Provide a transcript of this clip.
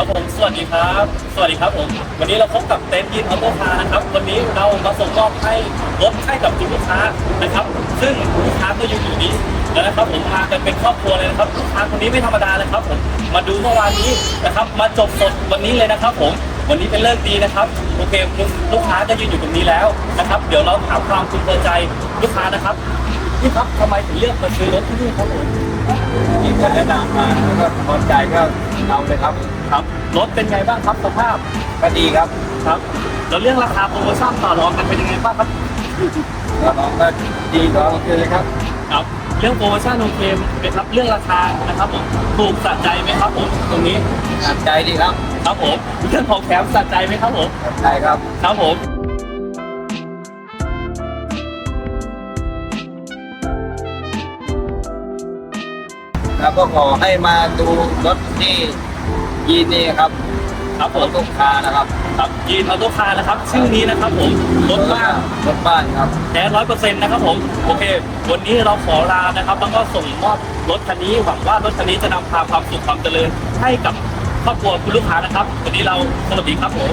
สวัสดีครับ สวัสดีครับผม วันนี้เราพบกับเต็นท์ยินออโตคาร์นะครับ วันนี้เรามาส่งมอบให้รถให้กับคุณลูกค้านะครับ ซึ่งลูกค้าก็อยู่อยู่นี้แล้วนะครับผมมากันเป็นครอบครัวเลยนะครับ ลูกค้าคนนี้ไม่ธรรมดาเลยครับผม มาดูเมื่อวานนี้นะครับ มาจบสดวันนี้เลยนะครับผม วันนี้เป็นเลิกดีนะครับ โอเคลูกค้าก็ยืนอยู่ตรงนี้แล้วนะครับ เดี๋ยวเราถามความพึงพอใจลูกค้านะครับพี่ครับทำไมถึงเลือกมาซื้อรถที่นี่ครับผมที่จะแนะนำมาแล้วก็พอใจก็เอาเลยครับ ครับรถเป็นไงบ้างครับสภาพก็ดีครับครับแล้วเรื่องราคาโปรโมชั่นต่อรองกันเป็นยังไงบ้างครับแล้วน้องก็ดีก็โอเคเลยครับครับ เรื่องโปรโมชั่นโอเคไหมครับเรื่องราคานะครับผมถูกสะใจไหมครับผมตรงนี้ตัดใจดีครับครับผมเรื่องของแถมสะใจไหมครับผมตัดใจครับครับผมแล้วก็ขอให้มาดูรถที่ ยีนนี่ครับครับผรมถลูกค้านะครับครับยีนออโต้คาร์นะครับ ชื่อนี้นะครับผมรถบ้านรถบ้านครับแท้ร้อยเปอร์เซ็นต์นะครับผมโอเค วันนี้เราขอลานะครับแล้วก็ส่งมอบรถคันนี้หวังว่ารถคันนี้จะนำพาความสุขความเจริญให้กับครอบครัวคุณลูกค้านะครับ วันนี้เราสวัสดีครับผม